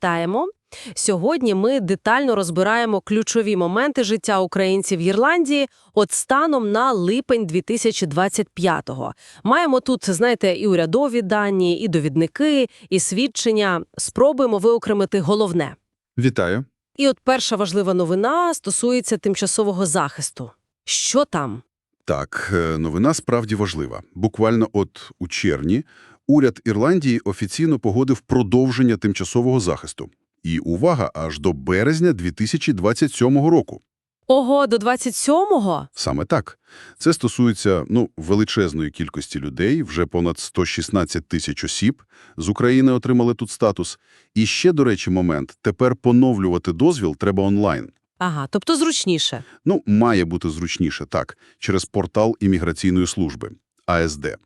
Вітаємо! Сьогодні ми детально розбираємо ключові моменти життя українців в Ірландії от станом на липень 2025-го. Маємо тут, знаєте, і урядові дані, і довідники, і свідчення. Спробуємо виокремити головне. Вітаю. І от перша важлива новина стосується тимчасового захисту. Що там? Так, е, новина справді важлива. Буквально от у червні уряд Ірландії офіційно погодив продовження тимчасового захисту. І увага, аж до березня 2027 року. Ого, до 27-го? Саме так. Це стосується ну, величезної кількості людей, вже понад 116 тисяч осіб з України отримали тут статус. І ще, до речі, момент, тепер поновлювати дозвіл треба онлайн. Ага, тобто зручніше. Ну, має бути зручніше, так, через портал імміграційної служби – АСД.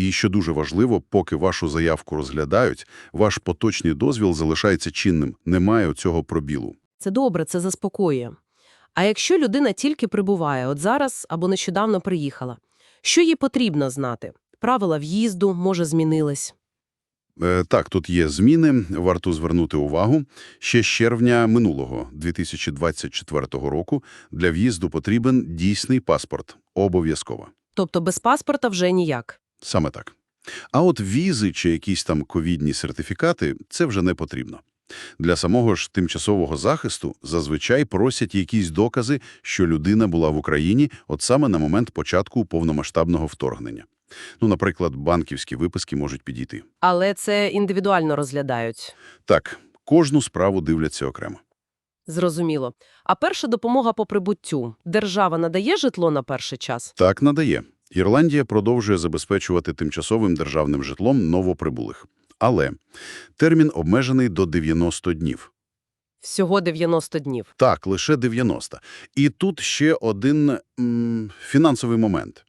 І, що дуже важливо, поки вашу заявку розглядають, ваш поточний дозвіл залишається чинним, немає цього пробілу. Це добре, це заспокоює. А якщо людина тільки прибуває, от зараз або нещодавно приїхала, що їй потрібно знати? Правила в'їзду, може, змінились. Е, так, тут є зміни, варто звернути увагу. Ще з червня минулого, 2024 року, для в'їзду потрібен дійсний паспорт. Обов'язково. Тобто без паспорта вже ніяк. Саме так. А от візи чи якісь там ковідні сертифікати – це вже не потрібно. Для самого ж тимчасового захисту зазвичай просять якісь докази, що людина була в Україні от саме на момент початку повномасштабного вторгнення. Ну, наприклад, банківські виписки можуть підійти. Але це індивідуально розглядають. Так, кожну справу дивляться окремо. Зрозуміло. А перша допомога по прибуттю. Держава надає житло на перший час? Так надає. Ірландія продовжує забезпечувати тимчасовим державним житлом новоприбулих. Але термін обмежений до 90 днів. Всього 90 днів. Так, лише 90. І тут ще один м, фінансовий момент.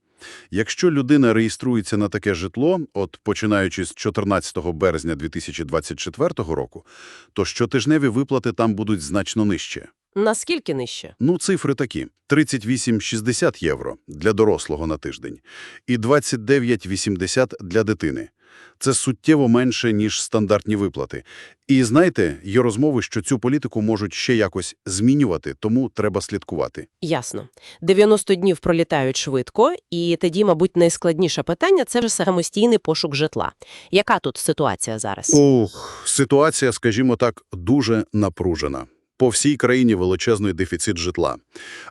Якщо людина реєструється на таке житло, от починаючи з 14 березня 2024 року, то щотижневі виплати там будуть значно нижче. Наскільки нижче? Ну, цифри такі. 38,60 євро для дорослого на тиждень і 29,80 для дитини. Це суттєво менше, ніж стандартні виплати. І знаєте, є розмови, що цю політику можуть ще якось змінювати, тому треба слідкувати. Ясно. 90 днів пролітають швидко, і тоді, мабуть, найскладніше питання – це вже самостійний пошук житла. Яка тут ситуація зараз? Ох, ситуація, скажімо так, дуже напружена. По всій країні величезний дефіцит житла.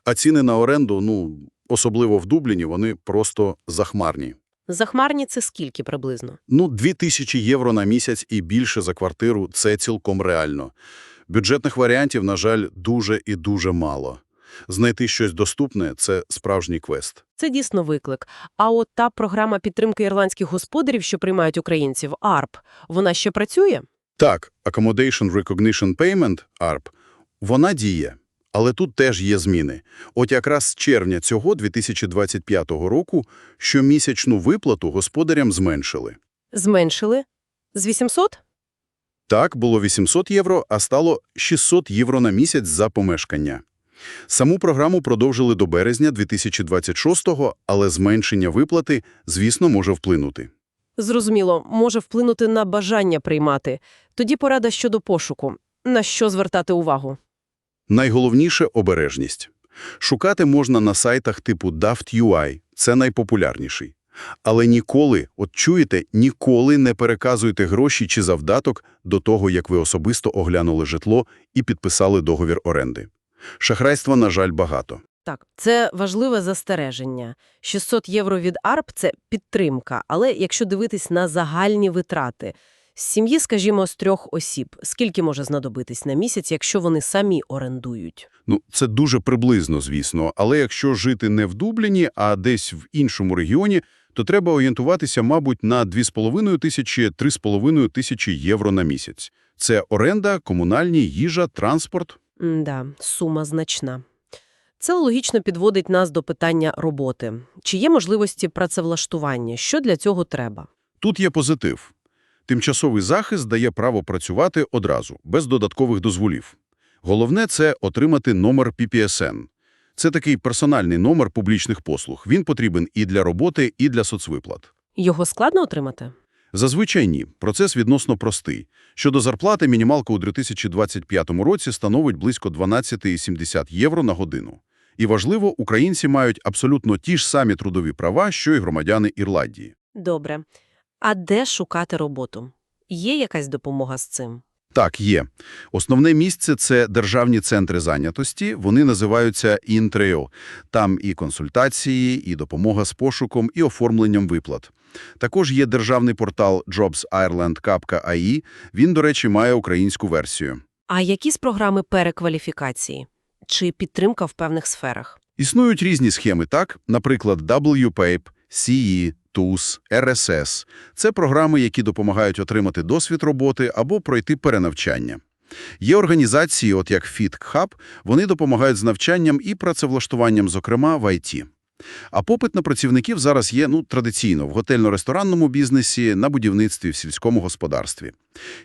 А ціни на оренду, ну, особливо в Дубліні, вони просто захмарні. Захмарні – це скільки приблизно? Ну, 2000 євро на місяць і більше за квартиру – це цілком реально. Бюджетних варіантів, на жаль, дуже і дуже мало. Знайти щось доступне – це справжній квест. Це дійсно виклик. А от та програма підтримки ірландських господарів, що приймають українців, АРП, вона ще працює? Так, Accommodation Recognition Payment, ARP, вона діє. Але тут теж є зміни. От якраз з червня цього 2025 року щомісячну виплату господарям зменшили. Зменшили? З 800? Так, було 800 євро, а стало 600 євро на місяць за помешкання. Саму програму продовжили до березня 2026-го, але зменшення виплати, звісно, може вплинути. Зрозуміло, може вплинути на бажання приймати. Тоді порада щодо пошуку. На що звертати увагу? Найголовніше – обережність. Шукати можна на сайтах типу Daft.ui, це найпопулярніший. Але ніколи, от чуєте, ніколи не переказуйте гроші чи завдаток до того, як ви особисто оглянули житло і підписали договір оренди. Шахрайства, на жаль, багато. Так, це важливе застереження. 600 євро від АРП – це підтримка, але якщо дивитись на загальні витрати, з сім'ї, скажімо, з трьох осіб, скільки може знадобитись на місяць, якщо вони самі орендують? Ну, це дуже приблизно, звісно, але якщо жити не в Дубліні, а десь в іншому регіоні, то треба орієнтуватися, мабуть, на 2,5 тисячі, 3,5 тисячі євро на місяць. Це оренда, комунальні, їжа, транспорт. Да, сума значна. Це логічно підводить нас до питання роботи. Чи є можливості працевлаштування? Що для цього треба? Тут є позитив. Тимчасовий захист дає право працювати одразу, без додаткових дозволів. Головне – це отримати номер PPSN. Це такий персональний номер публічних послуг. Він потрібен і для роботи, і для соцвиплат. Його складно отримати? Зазвичай ні. Процес відносно простий. Щодо зарплати, мінімалка у 2025 році становить близько 12,70 євро на годину. І важливо, українці мають абсолютно ті ж самі трудові права, що й громадяни Ірландії. Добре. А де шукати роботу? Є якась допомога з цим? Так, є. Основне місце – це державні центри зайнятості. Вони називаються «Інтрео». Там і консультації, і допомога з пошуком, і оформленням виплат. Також є державний портал jobsireland.ai. Він, до речі, має українську версію. А які з програми перекваліфікації? Чи підтримка в певних сферах? Існують різні схеми, так? Наприклад, WPAPE, CE, TUS, РСС Це програми, які допомагають отримати досвід роботи або пройти перенавчання. Є організації, от як FitHub, вони допомагають з навчанням і працевлаштуванням, зокрема, в IT. А попит на працівників зараз є ну, традиційно в готельно-ресторанному бізнесі, на будівництві, в сільському господарстві.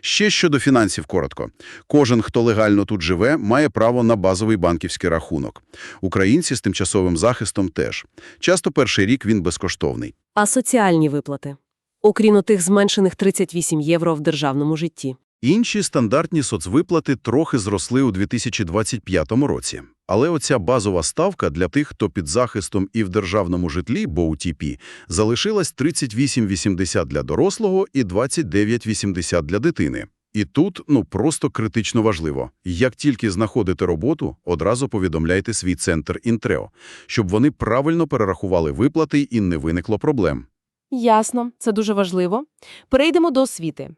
Ще щодо фінансів коротко. Кожен, хто легально тут живе, має право на базовий банківський рахунок. Українці з тимчасовим захистом теж. Часто перший рік він безкоштовний. А соціальні виплати? Окрім тих зменшених 38 євро в державному житті. Інші стандартні соцвиплати трохи зросли у 2025 році. Але оця базова ставка для тих, хто під захистом і в державному житлі, бо UTP, залишилась 38,80 для дорослого і 29,80 для дитини. І тут, ну, просто критично важливо. Як тільки знаходите роботу, одразу повідомляйте свій центр Інтрео, щоб вони правильно перерахували виплати і не виникло проблем. Ясно, це дуже важливо. Перейдемо до освіти.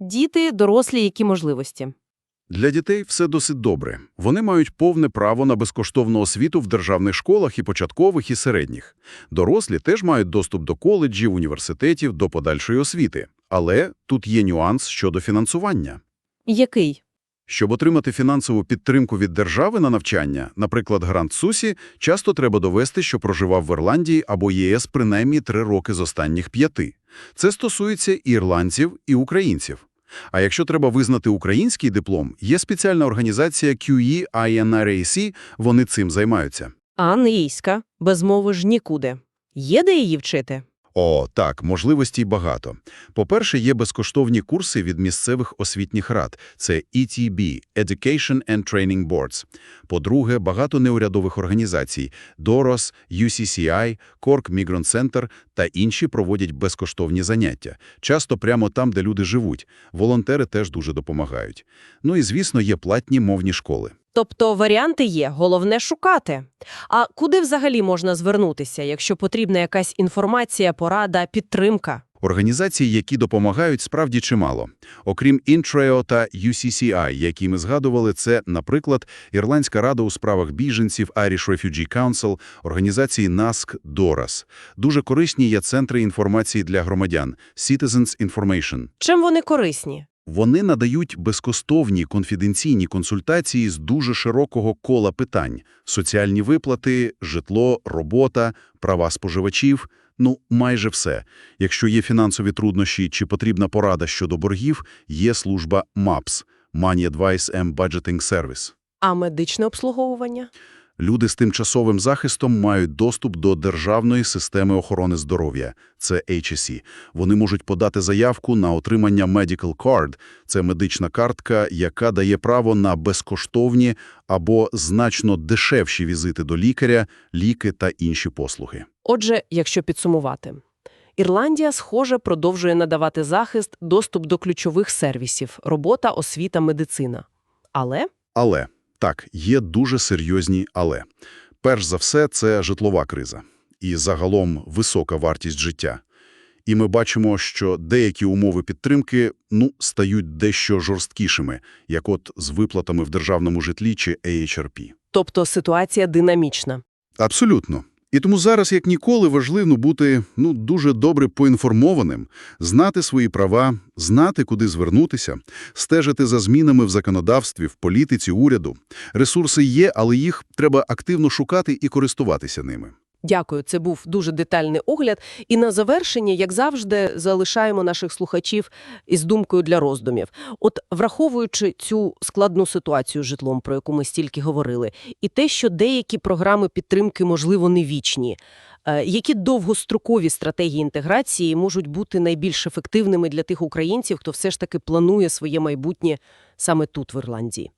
Діти, дорослі, які можливості? Для дітей все досить добре. Вони мають повне право на безкоштовну освіту в державних школах і початкових, і середніх. Дорослі теж мають доступ до коледжів, університетів, до подальшої освіти. Але тут є нюанс щодо фінансування. Який? Щоб отримати фінансову підтримку від держави на навчання, наприклад, грант СУСі, часто треба довести, що проживав в Ірландії або єС принаймні три роки з останніх п'яти. Це стосується і ірландців, і українців. А якщо треба визнати український диплом, є спеціальна організація E QE-INRAC, вони цим займаються. А англійська? Без мови ж нікуди. Є де її вчити? О, так, можливостей багато. По-перше, є безкоштовні курси від місцевих освітніх рад. Це ETB – Education and Training Boards. По-друге, багато неурядових організацій – DOROS, UCCI, Cork Migrant Center та інші проводять безкоштовні заняття. Часто прямо там, де люди живуть. Волонтери теж дуже допомагають. Ну і, звісно, є платні мовні школи. Тобто варіанти є, головне шукати. А куди взагалі можна звернутися, якщо потрібна якась інформація, порада, підтримка? Організацій, які допомагають, справді чимало. Окрім Intreo та UCCI, які ми згадували, це, наприклад, Ірландська рада у справах біженців, Irish Refugee Council, організації NASC, DORAS. Дуже корисні є центри інформації для громадян – Citizens Information. Чим вони корисні? Вони надають безкоштовні конфіденційні консультації з дуже широкого кола питань – соціальні виплати, житло, робота, права споживачів – ну, майже все. Якщо є фінансові труднощі чи потрібна порада щодо боргів, є служба MAPS – Money Advice and Budgeting Service. А медичне обслуговування? Люди з тимчасовим захистом мають доступ до Державної системи охорони здоров'я – це HSE. Вони можуть подати заявку на отримання Medical Card – це медична картка, яка дає право на безкоштовні або значно дешевші візити до лікаря, ліки та інші послуги. Отже, якщо підсумувати. Ірландія, схоже, продовжує надавати захист, доступ до ключових сервісів – робота, освіта, медицина. Але Але, так, є дуже серйозні «але». Перш за все, це житлова криза. І загалом висока вартість життя. І ми бачимо, що деякі умови підтримки, ну, стають дещо жорсткішими, як от з виплатами в державному житлі чи AHRP. тобто ситуація динамічна. Абсолютно. І тому зараз, як ніколи, важливо бути ну, дуже добре поінформованим, знати свої права, знати, куди звернутися, стежити за змінами в законодавстві, в політиці, уряду. Ресурси є, але їх треба активно шукати і користуватися ними. Дякую, це був дуже детальний огляд. І на завершення, як завжди, залишаємо наших слухачів із думкою для роздумів. От враховуючи цю складну ситуацію з житлом, про яку ми стільки говорили, і те, що деякі програми підтримки, можливо, не вічні, е, які довгострокові стратегії інтеграції можуть бути найбільш ефективними для тих українців, хто все ж таки планує своє майбутнє саме тут, в Ірландії?